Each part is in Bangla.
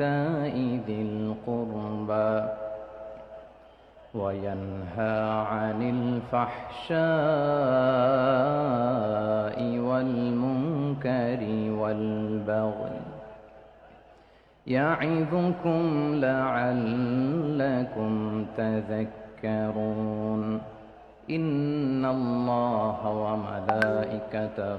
وإيتاء ذي القربى وينهى عن الفحشاء والمنكر والبغي يعظكم لعلكم تذكرون إن الله وملائكته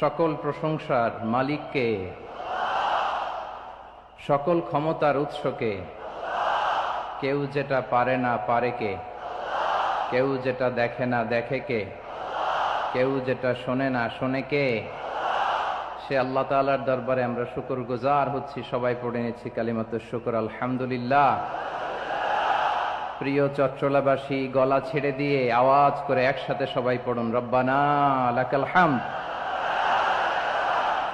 সকল প্রশংসার মালিককে, সকল ক্ষমতার উৎসকে, কেউ যেটা পারে না পারে কে, কেউ যেটা দেখে না দেখে কে, কেউ যেটা শোনে না শোনে কে, সে আল্লাহ তালার দরবারে আমরা শুকর গুজার হচ্ছি। সবাই পড়ে নিচ্ছি কালিমাত শুকর, আলহামদুলিল্লাহ। প্রিয় চট্টলাবাসী গলা ছেড়ে দিয়ে আওয়াজ করে একসাথে সবাই পড়ুন, রব্বানা লাকাল হামদ।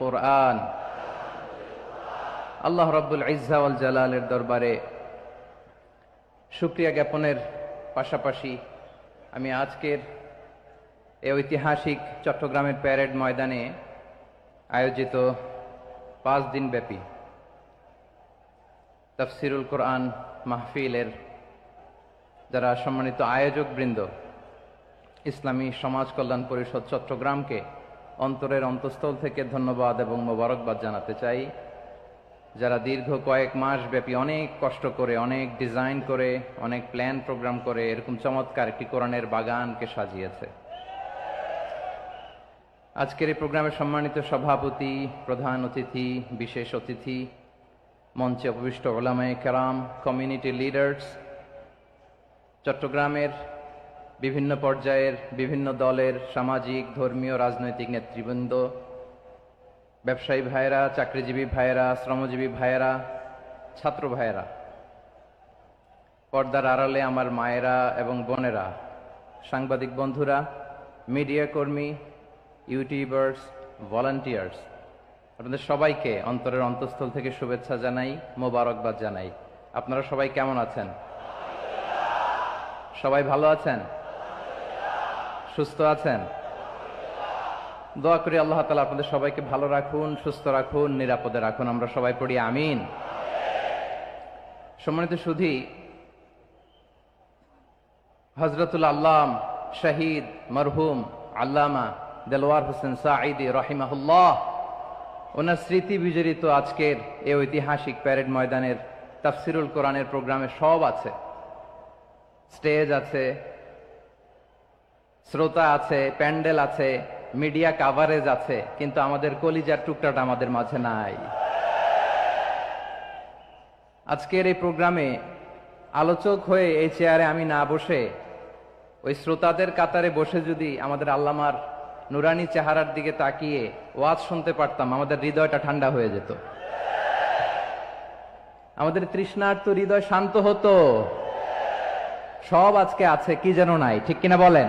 কোরআন। আল্লাহ রব্বুল ইজাউল জালালের দরবারে সুক্রিয়া জ্ঞাপনের পাশাপাশি আমি আজকের এ ঐতিহাসিক চট্টগ্রামের প্যারেড ময়দানে আয়োজিত পাঁচ দিন ব্যাপী তফসিরুল কোরআন মাহফিলের যারা সম্মানিত আয়োজকবৃন্দ, ইসলামী সমাজ কল্যাণ পরিষদ চট্টগ্রামকে অন্তরের অন্তঃস্থল থেকে ধন্যবাদ এবং মোবারকবাদ জানাতে চাই। যারা দীর্ঘ কয়েক মাস ব্যাপী অনেক কষ্ট করে, অনেক ডিজাইন করে, অনেক প্ল্যান প্রোগ্রাম করে, এরকম চমৎকার একটি কোরআনের বাগানকে সাজিয়েছে। আজকের এই প্রোগ্রামের সম্মানিত সভাপতি, প্রধান অতিথি, বিশেষ অতিথি, মঞ্চে উপবিষ্ট ওলামায় কেরাম কমিউনিটি লিডার্স চট্টগ্রামের বিভিন্ন পর্যায়ের, বিভিন্ন দলের সামাজিক, ধর্মীয়, রাজনৈতিক নেতৃবৃন্দ, ব্যবসায়ী ভাইয়েরা, চাকরিজীবী ভাইয়েরা, শ্রমজীবী ভাইয়েরা, ছাত্র ভাইয়েরা, পর্দার আড়ালে আমার মায়েরা এবং বোনেরা, সাংবাদিক বন্ধুরা, মিডিয়া কর্মী, ইউটিউবার্স, ভলান্টিয়ার্স, আপনাদের সবাইকে অন্তরের অন্তঃস্থল থেকে শুভেচ্ছা জানাই, মোবারকবাদ জানাই। আপনারা সবাই কেমন আছেন? সবাই ভালো আছেন? সুস্থ আছেন? দোয়া করি আল্লাহ তালা আপনাদের সবাইকে ভালো রাখুন, সুস্থ রাখুন, নিরাপদে রাখুন। আমরা সবাই পড়ি আমিন। সম্মানিত সুধী হজরতুল আল্লাম, শহীদ, মরহুম, আল্লামা দেলোয়ার হোসেন সাঈদি রহিমাহুল্লাহ, ওনার স্মৃতি বিজড়িত আজকের এই ঐতিহাসিক প্যারেড ময়দানের, তাফসিরুল কোরআনের প্রোগ্রামে সব আছে। স্টেজ আছে শ্রোতা আছে, প্যান্ডেল আছে, মিডিয়া কাভারেজ আছে, কিন্তু আমাদের কলিজার টুকটাটা আমাদের মাঝে নাই। আজকের এই প্রোগ্রামে আলোচক হয়ে এই চেয়ারে আমি না বসে, ওই শ্রোতাদের কাতারে বসে যদি আমাদের আল্লামার নুরানি চেহারার দিকে তাকিয়ে ওয়াজ শুনতে পারতাম, আমাদের হৃদয়টা ঠান্ডা হয়ে যেত। আমাদের তৃষ্ণার্ত হৃদয় শান্ত হতো। সব আজকে আছে, কি যেন নাই, ঠিক কিনা বলেন?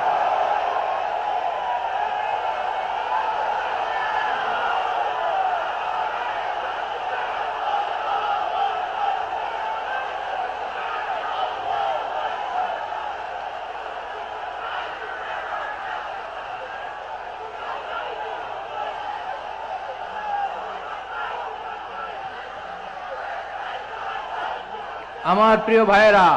আমার প্রিয় ভাইয়েরা